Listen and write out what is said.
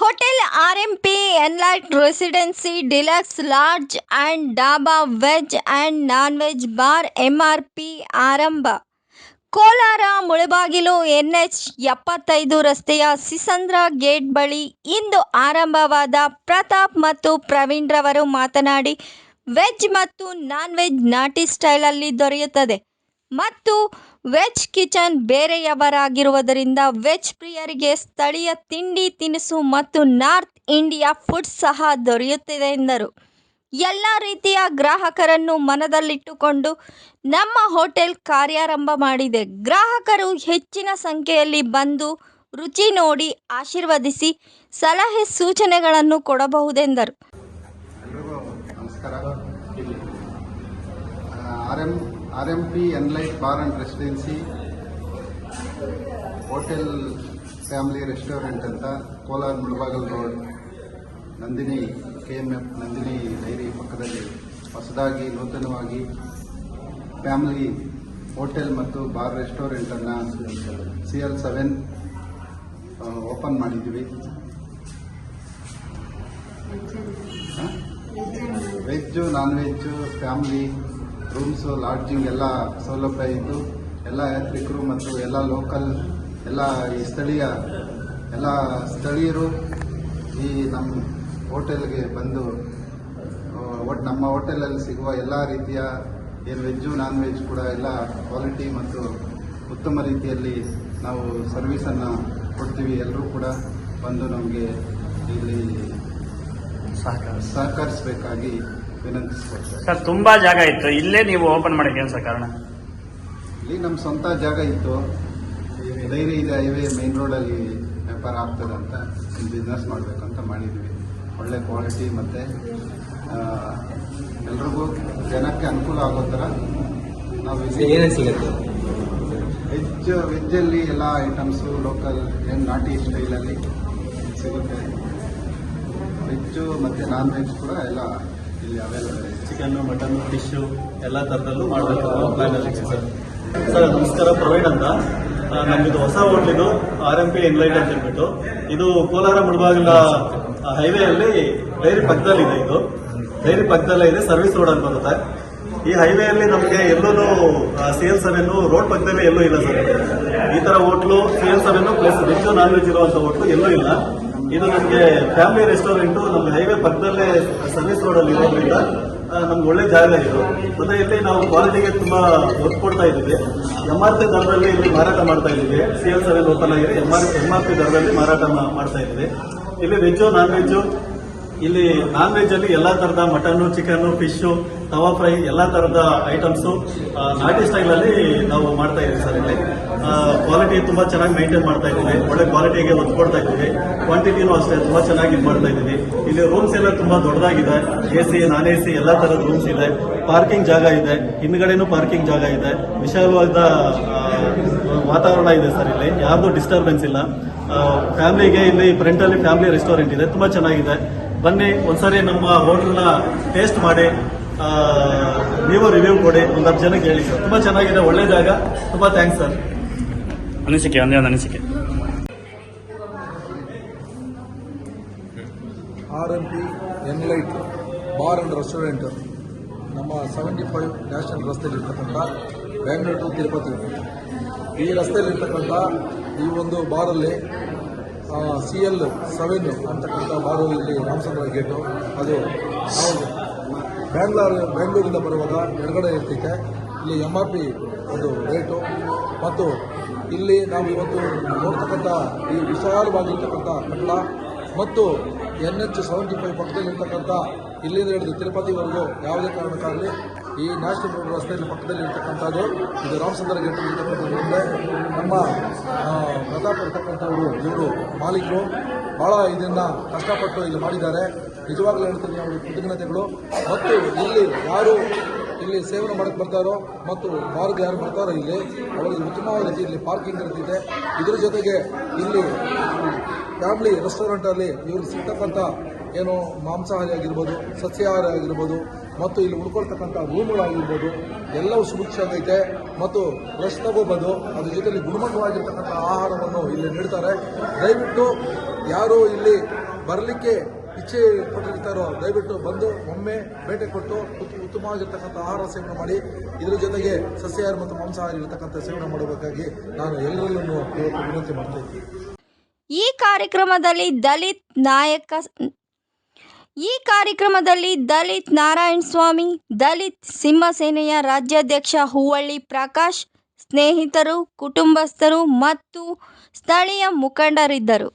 Hotel R M P enlight residency, deluxe lodge and dhaba veg and non veg bar M R P ಆರಂಭ. Kolar, Mulbagal, NH ಎಪ್ಪತ್ತೈದು ರಸ್ತೆಯ ಸಿಸಂದ್ರ gate ಬಳಿ ಇಂದು ಆರಂಭವಾದ ಪ್ರತಾಪ್ ಮತ್ತು ಪ್ರವೀಣ್ರವರು ಮಾತನಾಡಿ, ವೆಜ್ ಮತ್ತು ನಾನ್ ವೆಜ್ ನಾಟಿ ಸ್ಟೈಲಲ್ಲಿ ದೊರೆಯುತ್ತದೆ. ಮತ್ತು ವೆಜ್ ಕಿಚನ್ ಬೇರೆಯವರಾಗಿರುವುದರಿಂದ ವೆಜ್ ಪ್ರಿಯರಿಗೆ ಸ್ಥಳೀಯ ತಿಂಡಿ ತಿನಿಸು ಮತ್ತು ನಾರ್ತ್ ಇಂಡಿಯಾ ಫುಡ್ ಸಹ ದೊರೆಯುತ್ತಿದೆ ಎಂದರು. ಎಲ್ಲ ರೀತಿಯ ಗ್ರಾಹಕರನ್ನು ಮನದಲ್ಲಿಟ್ಟುಕೊಂಡು ನಮ್ಮ ಹೋಟೆಲ್ ಕಾರ್ಯಾರಂಭ ಮಾಡಿದೆ. ಗ್ರಾಹಕರು ಹೆಚ್ಚಿನ ಸಂಖ್ಯೆಯಲ್ಲಿ ಬಂದು ರುಚಿ ನೋಡಿ ಆಶೀರ್ವದಿಸಿ ಸಲಹೆ ಸೂಚನೆಗಳನ್ನು ಕೊಡಬಹುದೆಂದರು. R M R M P enlight bar and residency hotel family restaurant ಅಂತ Kolar Mulbagal road Nandini K M F Nandini dairy ಪಕ್ಕದಲ್ಲಿ ಹೊಸದಾಗಿ ನೂತನವಾಗಿ ಫ್ಯಾಮಿಲಿ ಹೋಟೆಲ್ ಮತ್ತು ಬಾರ್ ರೆಸ್ಟೋರೆಂಟನ್ನು ಸಿ ಎಲ್ ಸೆವೆನ್ ಓಪನ್ ಮಾಡಿದ್ದೀವಿ? Veg non veg family rooms lodging ಎಲ್ಲ ಸೌಲಭ್ಯ ಇದ್ದು ಎಲ್ಲ ಯಾತ್ರಿಕರು ಮತ್ತು ಎಲ್ಲ ಲೋಕಲ್ ಎಲ್ಲ ಈ ಸ್ಥಳೀಯ ಎಲ್ಲ ಸ್ಥಳೀಯರು ಈ ನಮ್ಮ ಹೋಟೆಲ್ಗೆ ಬಂದು ಒಟ್ಟು ಒಟ್ ನಮ್ಮ ಹೋಟೆಲಲ್ಲಿ ಸಿಗುವ ಎಲ್ಲ ರೀತಿಯ ಏನು ವೆಜ್ಜು ನಾನ್ ವೆಜ್ ಕೂಡ ಎಲ್ಲ ಕ್ವಾಲಿಟಿ ಮತ್ತು ಉತ್ತಮ ರೀತಿಯಲ್ಲಿ ನಾವು ಸರ್ವಿಸನ್ನು ಕೊಡ್ತೀವಿ. ಎಲ್ಲರೂ ಕೂಡ ಬಂದು ನಮಗೆ ಇಲ್ಲಿ ಸಹಕರಿಸಬೇಕಾಗಿ ಸರ್ ತುಂಬಾ ಜಾಗ ಇತ್ತು. ಇಲ್ಲೇ ನೀವು ಓಪನ್ ಮಾಡಕ್ಕೆ ಏನು ಸರ್ ಕಾರಣ? ಇಲ್ಲಿ ನಮ್ಮ ಸ್ವಂತ ಜಾಗ ಇತ್ತು. ಧೈರ್ಯ ಇದೆ ಹೈವೇ ಮೇನ್ ರೋಡಲ್ಲಿ ವ್ಯಾಪಾರ ಆಗ್ತದೆ ಅಂತ ಬಿಸ್ನೆಸ್ ಮಾಡಬೇಕಂತ ಮಾಡಿದ್ವಿ. ಒಳ್ಳೆ ಕ್ವಾಲಿಟಿ ಮತ್ತು ಎಲ್ರಿಗೂ ಜನಕ್ಕೆ ಅನುಕೂಲ ಆಗೋ ಥರ ನಾವು ಸಿಗುತ್ತೆ? ವೆಜ್ ವೆಜ್ಜಲ್ಲಿ ಎಲ್ಲ ಐಟಮ್ಸು ಲೋಕಲ್ ಏನು ನಾಟಿ ಸ್ಟೈಲಲ್ಲಿ ಸಿಗುತ್ತೆ. ವೆಜ್ಜು ಮತ್ತು ನಾನ್ ವೆಜ್ ಕೂಡ ಎಲ್ಲ ಇಲ್ಲಿ ಮಟನ್ ಫಿಶ್ ಎಲ್ಲ ಥರದಲ್ಲೂ ಮಾಡಬೇಕು ಸರ್. ಸರ್, ನಮಸ್ಕಾರ. ಪ್ರವೀಣ್ ಅಂತ. ನಮ್ಮದು ಹೊಸ ಹೋಟ್ಲಿದು ಆರ್ ಎಂ ಪಿ ಎನ್ಲೈಟ್ ಅಂತ ಹೇಳ್ಬಿಟ್ಟು. ಇದು ಕೋಲಾರ ಮುಳಬಾಗಿಲ ಹೈವೇಯಲ್ಲಿ ಡೈರಿ ಪಕ್ಕದಲ್ಲಿದೆ ಇದು ಡೈರಿ ಪಕ್ಕದಲ್ಲೇ ಇದೆ, ಸರ್ವಿಸ್ ರೋಡ್ ಅಂತ ಬರುತ್ತೆ. ಈ ಹೈವೇಯಲ್ಲಿ ನಮಗೆ ಎಲ್ಲೂ ಸಿ ಸೆವೆನ್ ರೋಡ್ ಪಕ್ಕದಲ್ಲಿ ಎಲ್ಲೂ ಇಲ್ಲ ಸರ್. ಈ ತರ hotel C seven plus veg non veg ಇರುವಂತ ಹೋಟ್ಲು ಎಲ್ಲೂ ಇಲ್ಲ. ಇದು ನಮಗೆ ಫ್ಯಾಮಿಲಿ ರೆಸ್ಟೋರೆಂಟು ನಮ್ಮ ಹೈವೇ ಪಕ್ಕದಲ್ಲೇ ಸರ್ವಿಸ್ ರೋಡ್ ಅಲ್ಲಿ ಇರೋದ್ರಿಂದ ನಮ್ಗೆ ಒಳ್ಳೆ ಜಾಗ ಇದು. ಮತ್ತೆ ಇಲ್ಲಿ ನಾವು ಕ್ವಾಲಿಟಿಗೆ ತುಂಬಾ ಒತ್ತು ಕೊಡ್ತಾ ಇದ್ದೀವಿ. ಎಂ ಆರ್ ಪಿ ದರದಲ್ಲಿ ಇಲ್ಲಿ ಮಾರಾಟ ಮಾಡ್ತಾ ಇದ್ದೀವಿ. ಸಿ ಎಲ್ ಸೆವೆನ್ ಓಪನ್ ಆಗಿದೆ. M R M R P ದರದಲ್ಲಿ ಮಾರಾಟ ಮಾಡ್ತಾ ಇದ್ದೀವಿ. ಇಲ್ಲಿ ವೆಜ್ಜು ನಾನ್ ವೆಜ್ಜು ಇಲ್ಲಿ ನಾನ್ ವೆಜ್ ಅಲ್ಲಿ ಎಲ್ಲಾ ತರದ mutton chicken fish tawa fry ಎಲ್ಲ ತರದ ಐಟಮ್ಸ್ ನಾಟಿ ಸ್ಟೈಲ್ ಅಲ್ಲಿ ನಾವು ಮಾಡ್ತಾ ಇದೀವಿ ಸರ್ ಇಲ್ಲಿ. ಕ್ವಾಲಿಟಿ ತುಂಬಾ ಚೆನ್ನಾಗಿ ಮೇಂಟೈನ್ ಮಾಡ್ತಾ ಇದ್ದೀವಿ. ಒಳ್ಳೆ ಕ್ವಾಲಿಟಿಗೆ ಒತ್ತು ಕೊಡ್ತಾ ಇದ್ದೀವಿ. ಕ್ವಾಂಟಿಟಿನೂ ಅಷ್ಟೇ ತುಂಬಾ ಚೆನ್ನಾಗಿ ಇದು ಮಾಡ್ತಾ ಇದ್ದೀವಿ. ಇಲ್ಲಿ ರೂಮ್ಸ್ ಎಲ್ಲ ತುಂಬಾ ದೊಡ್ಡದಾಗಿದೆ. A C non A C ಎಲ್ಲ ತರದ ರೂಮ್ಸ್ ಇದೆ. ಪಾರ್ಕಿಂಗ್ ಜಾಗ ಇದೆ. ಹಿಂದ್ಗಡೆನೂ ಪಾರ್ಕಿಂಗ್ ಜಾಗ ಇದೆ. ವಿಶಾಲವಾದ ವಾತಾವರಣ ಇದೆ ಸರ್ ಇಲ್ಲಿ. ಯಾರ್ದು ಡಿಸ್ಟರ್ಬೆನ್ಸ್ ಇಲ್ಲ. ಫ್ಯಾಮಿಲಿಗೆ ಇಲ್ಲಿ ಫ್ರೆಂಟಲ್ಲಿ ಫ್ಯಾಮಿಲಿ ರೆಸ್ಟೋರೆಂಟ್ ಇದೆ. ತುಂಬಾ ಚೆನ್ನಾಗಿದೆ. ಬನ್ನಿ, ಒಂದ್ಸರಿ ನಮ್ಮ ಹೋಟೆಲ್ನ ಟೇಸ್ಟ್ ಮಾಡಿ. ನೀವು ರಿವ್ಯೂ ಕೊಡಿ ಒಂದು ಜನ ಜನಕ್ಕೆ ಹೇಳಿ. ಸರ್ ತುಂಬಾ ಚೆನ್ನಾಗಿದೆ ಒಳ್ಳೆ ಜಾಗ. ತುಂಬಾ ಥ್ಯಾಂಕ್ಸ್ ಸರ್ ಅನಿಸಿಕೆ ಒಂದೇ ಒಂದು ಅನಿಸಿಕೆ. R M P enlight bar and restaurant ನಮ್ಮ ಸೆವೆಂಟಿ ಫೈವ್ ನ್ಯಾಷನಲ್ ರಸ್ತೆಯಲ್ಲಿರ್ತಕ್ಕಂಥ ಬೆಂಗಳೂರು ಟು ತಿರುಪತಿ ಈ ರಸ್ತೆಯಲ್ಲಿರ್ತಕ್ಕಂಥ ಈ ಒಂದು ಬಾರಲ್ಲಿ ಸಿ ಎಲ್ ಸೆವೆನ್ ಅಂತಕ್ಕಂಥ ಬಾರಲ್ಲಿ ಇಲ್ಲಿ ರಾಮಚಂದ್ರ ಗೇಟು ಅದು ನಾವು ಬ್ಯಾಂಗ್ಳೂರು ಬೆಂಗಳೂರಿಂದ ಬರುವಾಗ ಎಡಗಡೆ ಇರ್ತೈತೆ ಇಲ್ಲಿ ಎಂ ಆರ್ ಪಿ ಒಂದು ರೇಟು ಮತ್ತು ಇಲ್ಲಿ ನಾವು ಇವತ್ತು ನೋಡ್ತಕ್ಕಂಥ ಈ ವಿಶಾಲವಾಗಿರ್ತಕ್ಕಂಥ ಕಟ್ಟಡ ಮತ್ತು ಎನ್ ಎಚ್ ಸೆವೆಂಟಿ ಫೈವ್ ಪಕ್ಕದಲ್ಲಿರ್ತಕ್ಕಂಥ ಇಲ್ಲಿಂದ ಹಿಡಿದು ತಿರುಪತಿವರೆಗೂ ಯಾವುದೇ ಕಾರಣಕ್ಕಾಗಲಿ ಈ ನ್ಯಾಷನಲ್ ರೋಡ್ ರಸ್ತೆಯಲ್ಲಿ ಪಕ್ಕದಲ್ಲಿ ಇರ್ತಕ್ಕಂಥದ್ದು ಇದು ರಾಮಚಂದ್ರ ಗೇಟ್ ಇರ್ತಕ್ಕಂಥದ್ರಿಂದ ನಮ್ಮ ಪ್ರತಾಪ್ ಇರ್ತಕ್ಕಂಥವರು, ಇವರು ಮಾಲೀಕರು ಭಾಳ ಇದನ್ನು ಕಷ್ಟಪಟ್ಟು ಇಲ್ಲಿ ಮಾಡಿದ್ದಾರೆ. ನಿಜವಾಗ್ಲೂ ಹೇಳ್ತೀನಿ ಅವರಿಗೆ ಕೃತಜ್ಞತೆಗಳು. ಮತ್ತು ಇಲ್ಲಿ ಯಾರು ಇಲ್ಲಿ ಸೇವನೆ ಮಾಡಕ್ಕೆ ಬರ್ತಾರೋ, ಮತ್ತು ಬಾರ್ಗೆ ಯಾರು ಬರ್ತಾರೋ ಇಲ್ಲಿ, ಅವರಿಗೆ ಉತ್ತಮವಾದ ರೀತಿಯಲ್ಲಿ ಪಾರ್ಕಿಂಗ್ ಇರ್ತಿದೆ. ಇದರ ಜೊತೆಗೆ ಇಲ್ಲಿ ಫ್ಯಾಮಿಲಿ ರೆಸ್ಟೋರೆಂಟಲ್ಲಿ ಇವರು ಸಿಗ್ತಕ್ಕಂಥ ಏನು ಮಾಂಸಾಹಾರಿ ಆಗಿರ್ಬೋದು, ಸಸ್ಯಾಹಾರಿ ಆಗಿರ್ಬೋದು, ಮತ್ತು ಇಲ್ಲಿ ಉಳ್ಕೊಳ್ತಕ್ಕಂಥ ರೂಮ್ಗಳಾಗಿರ್ಬೋದು ಎಲ್ಲವೂ ಸುಭಿಕ್ಷವಾಗೈತೆ ಮತ್ತು ಫ್ರೆಶ್ ತಗೋಬೋದು ಅದ್ರ ಜೊತೆಯಲ್ಲಿ ಗುಣಮಟ್ಟವಾಗಿರ್ತಕ್ಕಂಥ ಆಹಾರವನ್ನು ಇಲ್ಲಿ ನೀಡ್ತಾರೆ. ದಯವಿಟ್ಟು ಯಾರು ಇಲ್ಲಿ ಬರಲಿಕ್ಕೆ ಇಚ್ಛೆ ಪಟ್ಟಿರ್ತಾರೋ ದಯವಿಟ್ಟು ಬಂದು ಒಮ್ಮೆ ಬೇಟೆ ಕೊಟ್ಟು ಉತ್- ಉತ್ತಮವಾಗಿರ್ತಕ್ಕಂಥ ಆಹಾರ ಸೇವನೆ ಮಾಡಿ. ಇದರ ಜೊತೆಗೆ ಸಸ್ಯಾಹಾರಿ ಮತ್ತು ಮಾಂಸಾಹಾರಿ ಇರತಕ್ಕಂಥ ಸೇವನೆ ಮಾಡಬೇಕಾಗಿ ನಾನು ಎಲ್ಲರಲ್ಲೂ ಇವತ್ತು ವಿನಂತಿ ಮಾಡ್ತಾ ಈ ಕಾರ್ಯಕ್ರಮದಲ್ಲಿ ದಲಿತ್ ನಾಯಕ ಈ ಕಾರ್ಯಕ್ರಮದಲ್ಲಿ ದಲಿತ್ ನಾರಾಯಣ ಸ್ವಾಮಿ, ದಲಿತ್ ಸಿಂಹಸೇನೆಯ ರಾಜ್ಯಾಧ್ಯಕ್ಷ ಹೂವಳ್ಳಿ ಪ್ರಕಾಶ್, ಸ್ನೇಹಿತರು, ಕುಟುಂಬಸ್ಥರು ಮತ್ತು ಸ್ಥಳೀಯ ಮುಖಂಡರಿದ್ದರು.